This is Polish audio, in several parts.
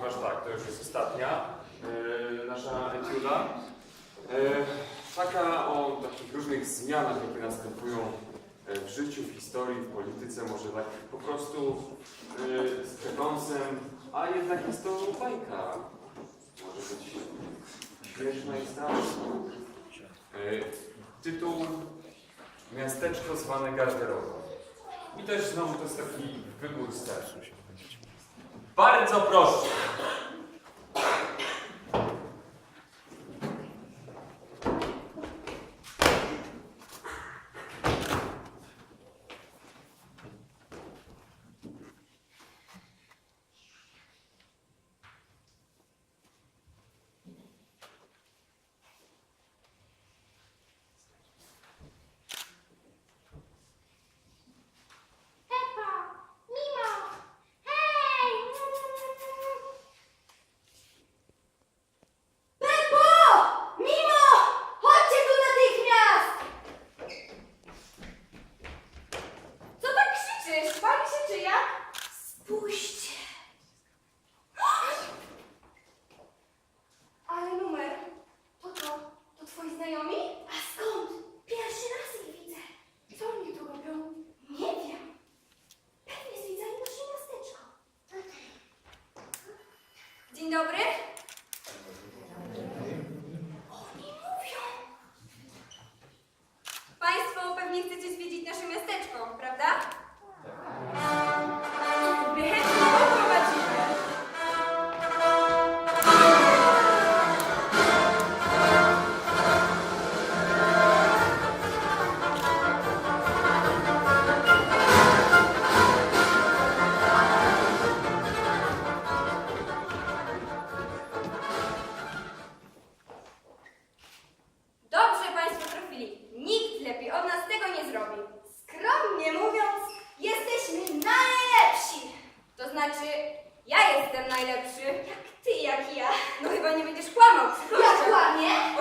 ponieważ tak, to już jest ostatnia yy, nasza etiuda. Yy, e, taka o takich różnych zmianach, jakie następują e, w życiu, w historii, w polityce, może tak po prostu yy, z przekąsem, a jednak jest to bajka. Może być śmieszna i straszna. Tytuł Miasteczko zwane garderobą. I też znowu to jest taki wybór starszy. Bardzo proszę.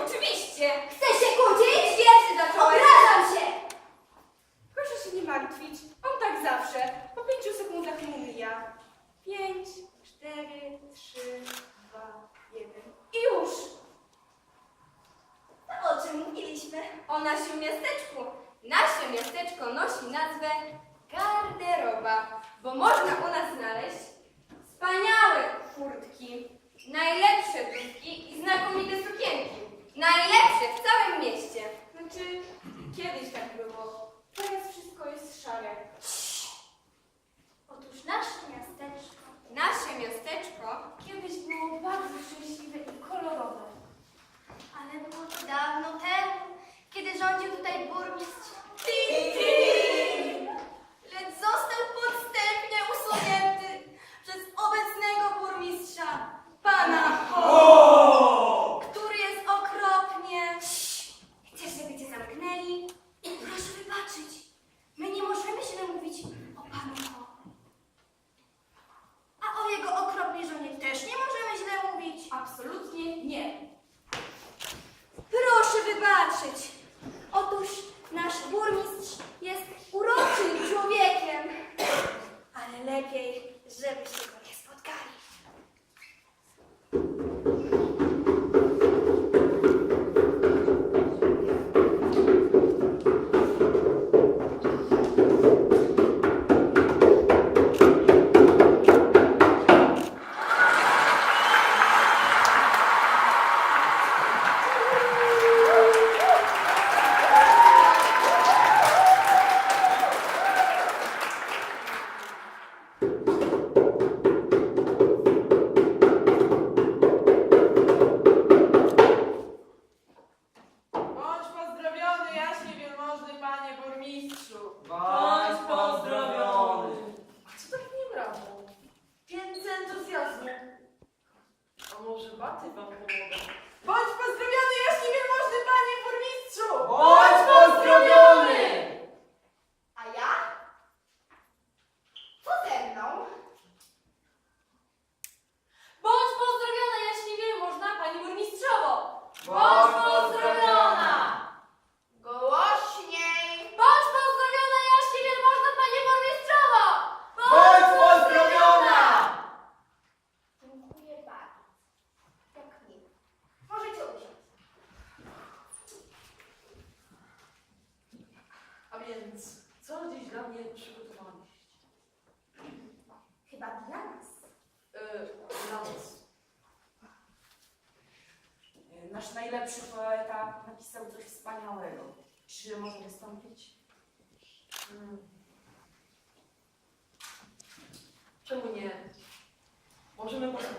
Oczywiście! Chcę się kłócić? Pierwszy zacząłeś! Obrażam się! Proszę się nie martwić. On tak zawsze. Po pięciu sekundach mu mija. Pięć, cztery, trzy, dwa, jeden. I już! To o czym mówiliśmy? O naszym miasteczku. Nasze miasteczko nosi nazwę garderoba, bo można u nas dawno. najlepszy poeta napisał coś wspaniałego. Czy może wystąpić? Hmm. Czemu nie? Możemy posłuchać.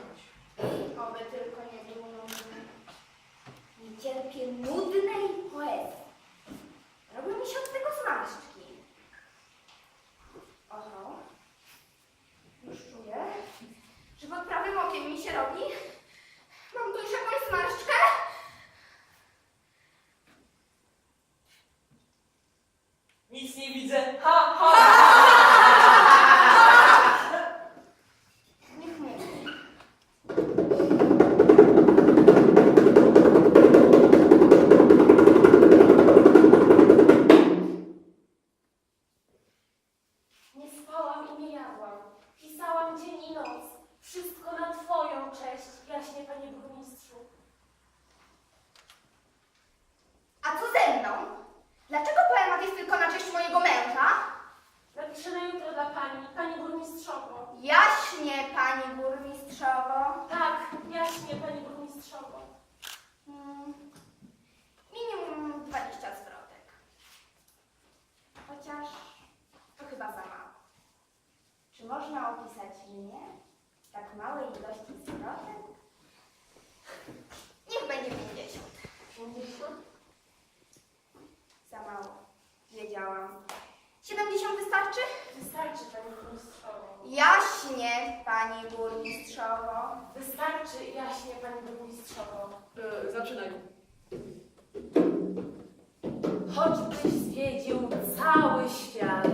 nie jadłam. Pisałam dzień i noc. Wszystko na Twoją cześć, jaśnie Panie Burmistrzu. Pani burmistrzowo. Wystarczy jaśnie, pani burmistrzowo. E, zaczynaj. Choćbyś zwiedził cały świat,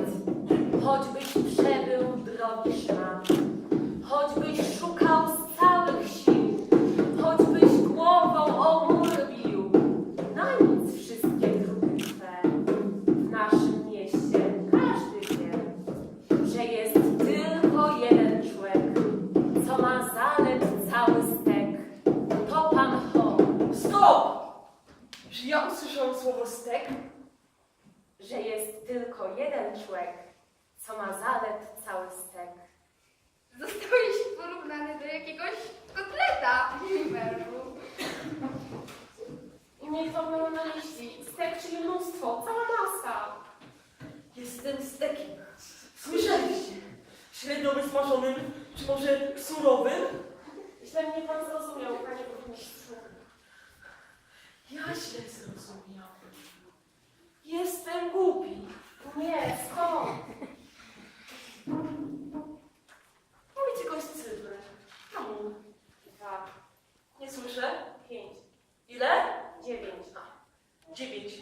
Jestem głupi. Nie, skąd? Powiedz jakąś cyfrę. No. Dwa. Nie słyszę? Pięć. Ile? Dziewięć. A, dziewięć.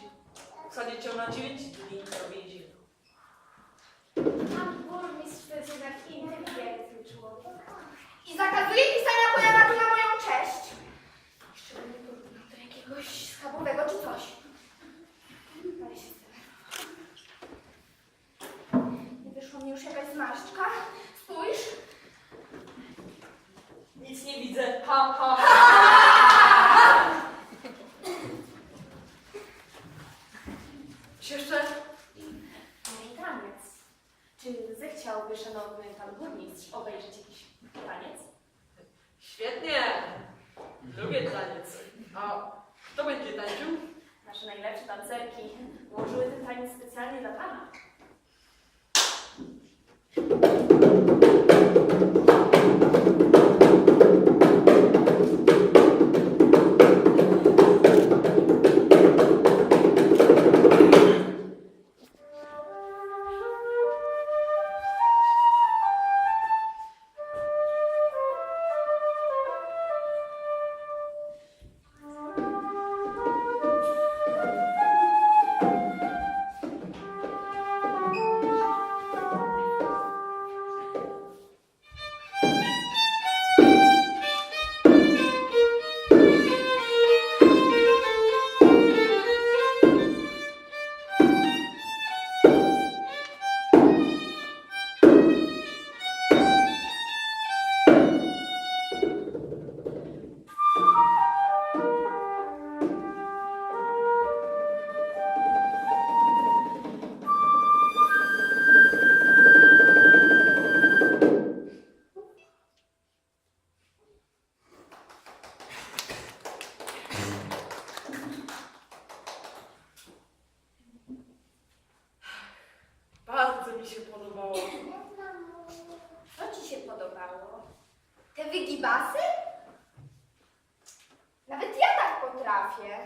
Wsadzić ją na dziewięć dni do więzienia. Pan burmistrz to jest jednak inteligentny człowiek. I zakazuje pisania pojazdu Jeszcze? Może taniec. Czy zechciałby szanowny pan burmistrz obejrzeć jakiś taniec? Świetnie! Lubię taniec. A kto będzie tańczył? Nasze najlepsze tancerki ułożyły ten taniec specjalnie dla pana. mi się podobało. Co ci się podobało? Te wygibasy? Nawet ja tak potrafię.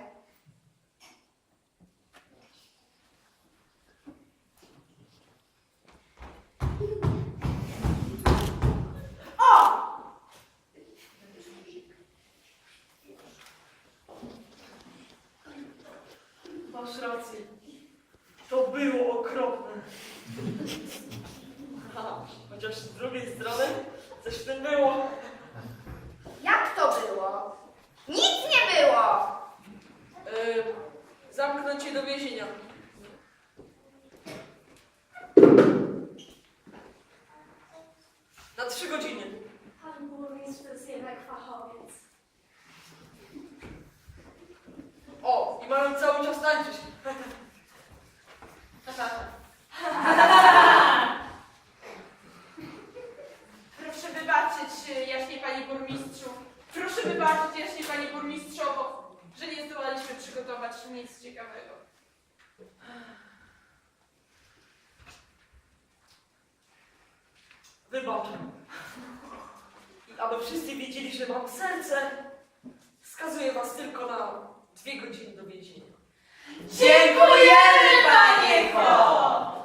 Że nie zdołaliśmy przygotować nic ciekawego. Wybaczę. I aby wszyscy wiedzieli, że mam serce, skazuję was tylko na dwie godziny do więzienia. Dziękujemy, panie Ko!